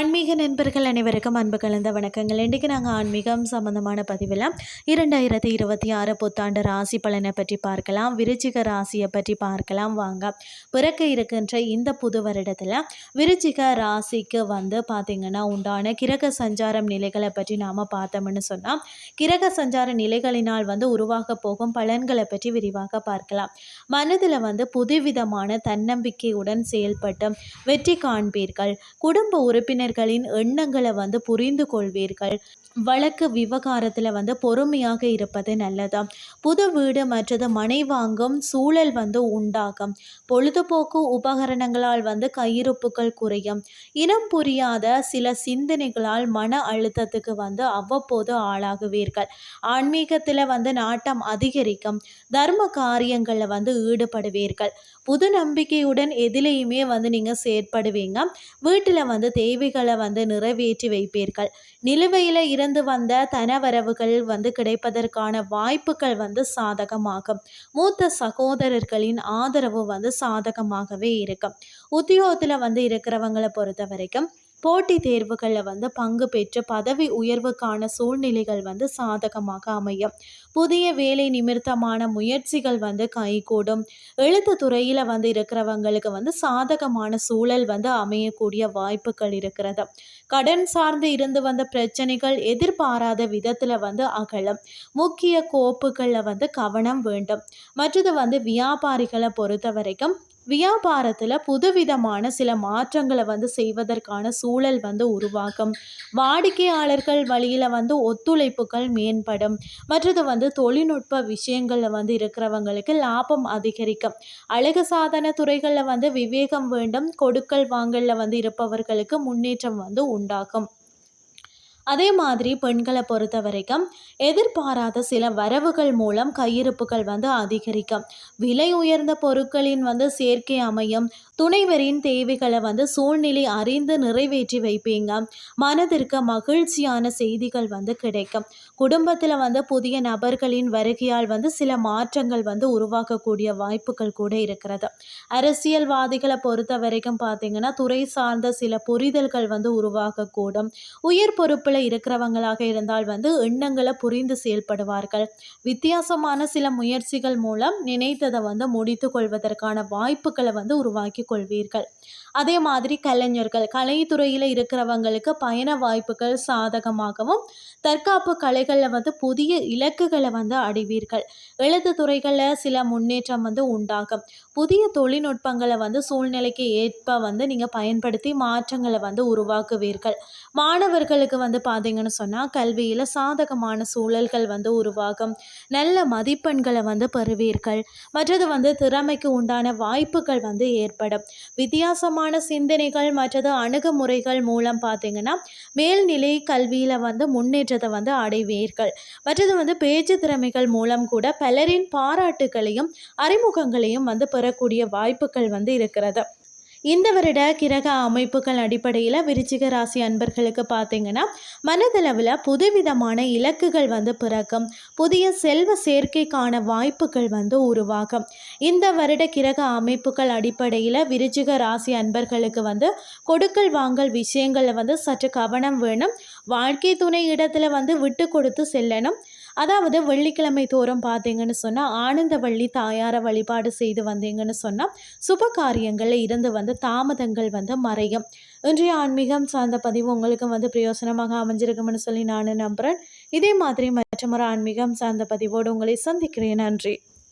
ஆன்மீக நண்பர்கள் அனைவருக்கும் அன்பு கலந்த வணக்கங்கள். இன்றைக்கு நாங்கள் ஆன்மீகம் சம்பந்தமான பதிவில் இரண்டாயிரத்தி இருபத்தி ஆறு புத்தாண்டு ராசி பலனை பற்றி பார்க்கலாம். விருச்சிக ராசியை பற்றி பார்க்கலாம். வாங்க. பிறக்க இருக்கின்ற இந்த புது வருடத்தில் விருச்சிக ராசிக்கு வந்து பார்த்திங்கன்னா உண்டான கிரக சஞ்சாரம் நிலைகளை பற்றி நாம் பார்த்தோம்னு சொன்னால் கிரக சஞ்சார நிலைகளினால் வந்து உருவாக போகும் பலன்களை பற்றி விரிவாக பார்க்கலாம். மனதில் வந்து புதுவிதமான தன்னம்பிக்கையுடன் செயல்பட்டு வெற்றி காண்பீர்கள். குடும்ப உறுப்பினர் உறுப்பினர்களின் எண்ணங்களை வந்து புரிந்து கொள்வீர்கள். வழக்கு விவகாரத்தில் வந்து பொறுமையாக இருப்பது நல்லது புது வீடு மற்றது மனை வாங்கும் சூழல் வந்து உண்டாகும். பொழுதுபோக்கு உபகரணங்களால் வந்து கையிருப்புகள் குறையும். இனம் புரியாத சில சிந்தனைகளால் மன அழுத்தத்துக்கு வந்து அவ்வப்போது ஆளாகுவீர்கள். ஆன்மீகத்தில் வந்து நாட்டம் அதிகரிக்கும். தர்ம காரியங்களில் வந்து ஈடுபடுவீர்கள். புது நம்பிக்கையுடன் எதிலையுமே வந்து நீங்கள் செயற்படுவீங்க. வீட்டில் வந்து தேவைகளை வந்து நிறைவேற்றி வைப்பீர்கள். நிலுவையில் இருந்து வந்த தனவரவுகள் வந்து கிடைப்பதற்கான வாய்ப்புகள் வந்து சாதகமாகும். மூத்த சகோதரர்களின் ஆதரவு வந்து சாதகமாகவே இருக்கும். உத்தியோகத்தில் வந்து இருக்கிறவங்களை பொறுத்த வரைக்கும் போட்டித் தேர்வுகளில் வந்து பங்கு பெற்று பதவி உயர்வுக்கான சூழ்நிலைகள் வந்து சாதகமாக அமையும். புதிய வேலை நிமித்தமான முயற்சிகள் வந்து கைகூடும். எழுத்து துறையில் வந்து இருக்கிறவங்களுக்கு வந்து சாதகமான சூழல் வந்து அமையக்கூடிய வாய்ப்புகள் இருக்கிறது. கடன் சார்ந்து இருந்து வந்த பிரச்சனைகள் எதிர்பாராத விதத்தில் வந்து அகலும். முக்கிய கோப்புகளில் வந்து கவனம் வேண்டும். மற்றது வந்து வியாபாரிகளை பொறுத்த வரைக்கும் வியாபாரத்தில் புதுவிதமான சில மாற்றங்களை வந்து செய்வதற்கான சூழல் வந்து உருவாக்கும். வாடிக்கையாளர்கள் வழியில் வந்து ஒத்துழைப்புகள் மேம்படும். மற்றது வந்து தொழில்நுட்ப விஷயங்களில் வந்து இருக்கிறவங்களுக்கு லாபம் அதிகரிக்கும். அழகு சாதன துறைகளில் வந்து விவேகம் வேண்டும். கொடுக்கல் வாங்கலில் வந்து இருப்பவர்களுக்கு முன்னேற்றம் வந்து உண்டாகும். அதே மாதிரி பெண்களை பொறுத்த வரைக்கும் எதிர்பாராத சில வரவுகள் மூலம் கையிருப்புகள் வந்து அதிகரிக்கும். விலை உயர்ந்த பொருட்களின் வந்து சேர்க்கை அமையும். துணைவரின் தேவைகளை வந்து சூழ்நிலை அறிந்து நிறைவேற்றி வைப்பீங்க. மனதிற்கு மகிழ்ச்சியான செய்திகள் வந்து கிடைக்கும். குடும்பத்தில் வந்து புதிய நபர்களின் வருகையால் வந்து சில மாற்றங்கள் வந்து உருவாக்கக்கூடிய வாய்ப்புகள் கூட இருக்கிறது. அரசியல்வாதிகளை பொறுத்த வரைக்கும் பார்த்தீங்கன்னா துறை சார்ந்த சில புரிதல்கள் வந்து உருவாகக்கூடும். உயர் பொறுப்பில் இருக்கிறவங்களாக இருந்தால் வந்து எண்ணங்களை புரிந்து செயல்படுவார்கள். வித்தியாசமான சில முயற்சிகள் மூலம் நினைத்ததை வந்து முடித்து கொள்வதற்கான வாய்ப்புகளை வந்து உருவாக்கி கொள்வீர்கள் அதே மாதிரி கலைஞர்கள் கலைத்துறையில் இருக்கிறவங்களுக்கு பயண வாய்ப்புகள் சாதகமாகவும் தற்காப்பு கலைகளில் வந்து புதிய இலக்குகளை வந்து அடைவீர்கள். எழுத்து துறைகளில் சில முன்னேற்றம் வந்து உண்டாகும். புதிய தொழில்நுட்பங்களை வந்து சூழ்நிலைக்கு ஏற்ப வந்து நீங்கள் பயன்படுத்தி மாற்றங்களை வந்து உருவாக்குவீர்கள். மாணவர்களுக்கு வந்து பார்த்தீங்கன்னு சொன்னால் கல்வியில் சாதகமான சூழல்கள் வந்து உருவாகும். நல்ல மதிப்பெண்களை வந்து பெறுவீர்கள். மற்றது வந்து திறமைக்கு உண்டான வாய்ப்புகள் வந்து ஏற்படும். வித்தியாசமான சிந்தனைகள் மற்றது அணுகுமுறைகள் மூலம் பார்த்தீங்கன்னா மேல்நிலை கல்வியில் வந்து முன்னேற்றத்தை வந்து அடைவீர்கள். மற்றது வந்து பேச்சு திறமைகள் மூலம் கூட பலரின் பாராட்டுகளையும் அறிமுகங்களையும் வந்து பெறக்கூடிய வாய்ப்புகள் வந்து இருக்கிறது. இந்த வருட கிரக அமைப்புகள் அடிப்படையில் விருச்சிக ராசி அன்பர்களுக்கு பார்த்தீங்கன்னா மனதளவில் புதுவிதமான இலக்குகள் வந்து பிறக்கும். புதிய செல்வ சேர்க்கைக்கான வாய்ப்புகள் வந்து உருவாகும். இந்த வருட கிரக அமைப்புகள் அடிப்படையில் விருச்சிக ராசி அன்பர்களுக்கு வந்து கொடுக்கல் வாங்கல் விஷயங்களில் வந்து சற்று கவனம் வேணும். வாழ்க்கை துணை இடத்துல வந்து விட்டு கொடுத்து செல்லணும். அதாவது வெள்ளிக்கிழமை தோறும் பார்த்தீங்கன்னு சொன்னால் ஆனந்தவள்ளி தாயாரை வழிபாடு செய்து வந்தீங்கன்னு சொன்னால் சுப காரியங்களில் இருந்து வந்து தாமதங்கள் வந்து மறையும். இன்றைய ஆன்மீகம் சார்ந்த பதிவு உங்களுக்கு வந்து பிரயோசனமாக அமைஞ்சிருக்கும்னு சொல்லி நான் நம்புகிறேன் இதே மாதிரி மற்றொரு ஆன்மீகம் சார்ந்த பதிவோடு உங்களை சந்திக்கிறேன். நன்றி.